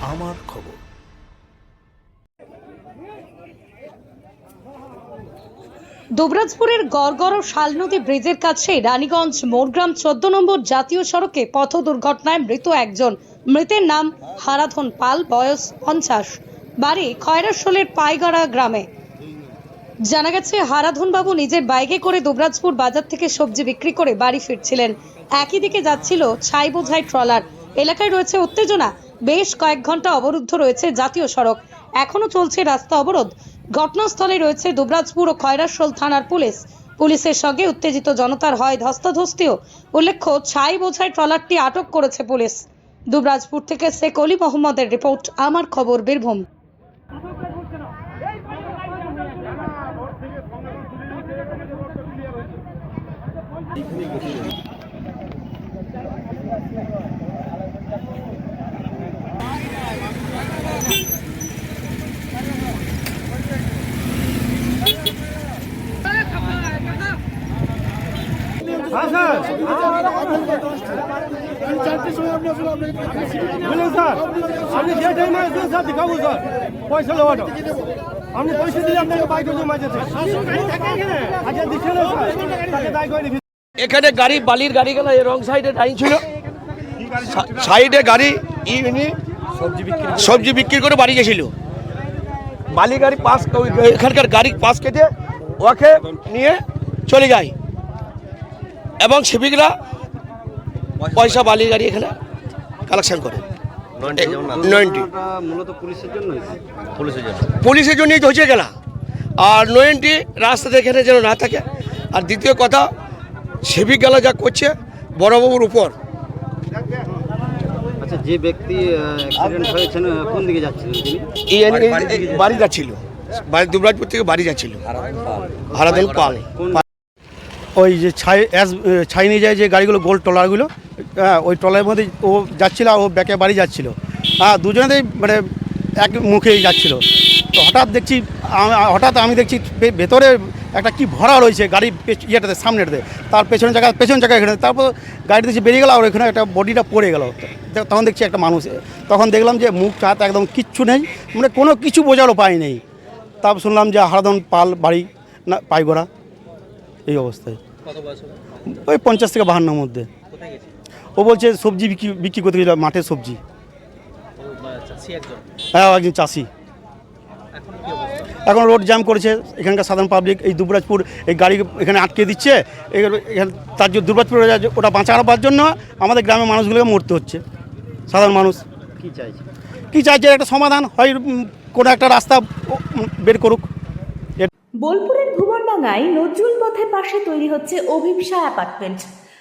আমার খবর। দুবরাজপুরের গড়গড় শালনদী ব্রিজের কাছে রানীগঞ্জ মোড়গ্রাম চোদ্দ নম্বর জাতীয় সড়কে পথ দুর্ঘটনায় মৃত একজন। মৃতের নাম হারাধন পাল, বয়স পঞ্চাশ। বাড়ি খয়রাশোলের পাইগড়া গ্রামে। জানা গেছে হারাধন বাবু নিজের বাইকে করে দুবরাজপুর বাজার থেকে সবজি বিক্রি করে বাড়ি ফিরছিলেন। একই দিকে যাচ্ছিল ছাই বোঝাই ট্রলার। এলাকায় রয়েছে উত্তেজনা। বেশ কয়েক ঘণ্টা অবরুদ্ধ রয়েছে জাতীয় সড়ক। এখনও চলছে রাস্তা অবরোধ। ঘটনাস্থলে রয়েছে দুবরাজপুর ও খয়রাশোল থানার পুলিশ। পুলিশের সঙ্গে উত্তেজিত জনতার হয় ধস্তাধস্তিও। উল্লেখ্য, ছাই বোঝাই ট্রলারটি আটক করেছে পুলিশ। দুবরাজপুর থেকে শেখ অলি মোহাম্মদের রিপোর্ট, আমার খবর, বীরভূম। বলুন স্যার আপনি যে টাইমে আসবেন স্যার দেখাবো স্যার পয়সা নেওয়াটা আপনি পয়সা দিয়ে আপনাকে আচ্ছা এখানে গাড়ি বালির গাড়ি গেল রং সাইডে দাঁড়িয়ে ছিল। সাইডে গাড়ি ইনি সবজি বিক্রি করে। বাড়ি গেছিল। বালি গাড়ি পাস ওই এখানকার গাড়ি পাস কেটে ওকে নিয়ে চলে যায়। এবং সেবিকরা পয়সা বালি গাড়ি এখানে কালেকশন করে। পুলিশের জন্য পুলিশের জন্য? জন্যই তো হচ্ছে গেলা। আর নয়েন্টি রাস্তাতে এখানে যেন না থাকে। আর দ্বিতীয় কথা সেবিক গেলা যা করছে বড়বাবুর উপর যে ব্যক্তি অ্যাক্সিডেন্ট হয়েছেন কোন দিকে যাচ্ছিলেন তিনি? এই এই বাড়ি যাচ্ছিল। বাড়ি দুবরাজপুর থেকে বাড়ি যাচ্ছিল। হারাধন পাল। ওই যে ছাই ছাই নিয়ে যায় যে গাড়িগুলো গোল ট্রলারগুলো হ্যাঁ ওই ট্রলারের মধ্যে ও যাচ্ছিল আর ও ব্যাকে বাড়ি যাচ্ছিল। হ্যাঁ দুজনেতেই মানে এক মুখেই যাচ্ছিল। তো হঠাৎ দেখছি হঠাৎ আমি দেখছি ভেতরে একটা কি ভরা রয়েছে গাড়ি ইয়েটাতে সামনেটাতে। তার পেছনের জায়গা পেছন জায়গা এখানে তারপর গাড়ি দেখছি বেরিয়ে গেল আর ওখানে একটা বডিটা পড়ে গেল। তখন দেখছি একটা মানুষ। তখন দেখলাম যে মুখ হাত একদম কিচ্ছু নেই। মানে কোনো কিছু বোঝারও পাই নেই। তারপর শুনলাম যে হারাদন পাল বাড়ি না পাইগোড়া। এই অবস্থায়। ওই পঞ্চাশ থেকে বাহান্নর মধ্যে। ও বলছে সবজি বিক্রি বিক্রি করতে গেছিল মাঠের সবজি। হ্যাঁ একজন চাষি। এখন রোড জ্যাম করেছে এখানকার সাধারণ পাবলিক এই দুবরাজপুর এই গাড়ি এখানে আটকে দিচ্ছে তার জন্য দুবরাজপুর ওটা বাঁচানোর জন্য আমাদের গ্রামের মানুষগুলোকে মরতে হচ্ছে সাধারণ মানুষ। কি চাইছে? কি চাইছে? একটা সমাধান হয় কোনো একটা রাস্তা বের করুক। বোলপুরের ভুবনডাঙ্গায় নজরুল পথের পাশে তৈরি হচ্ছে অভিপসা অ্যাপার্টমেন্ট।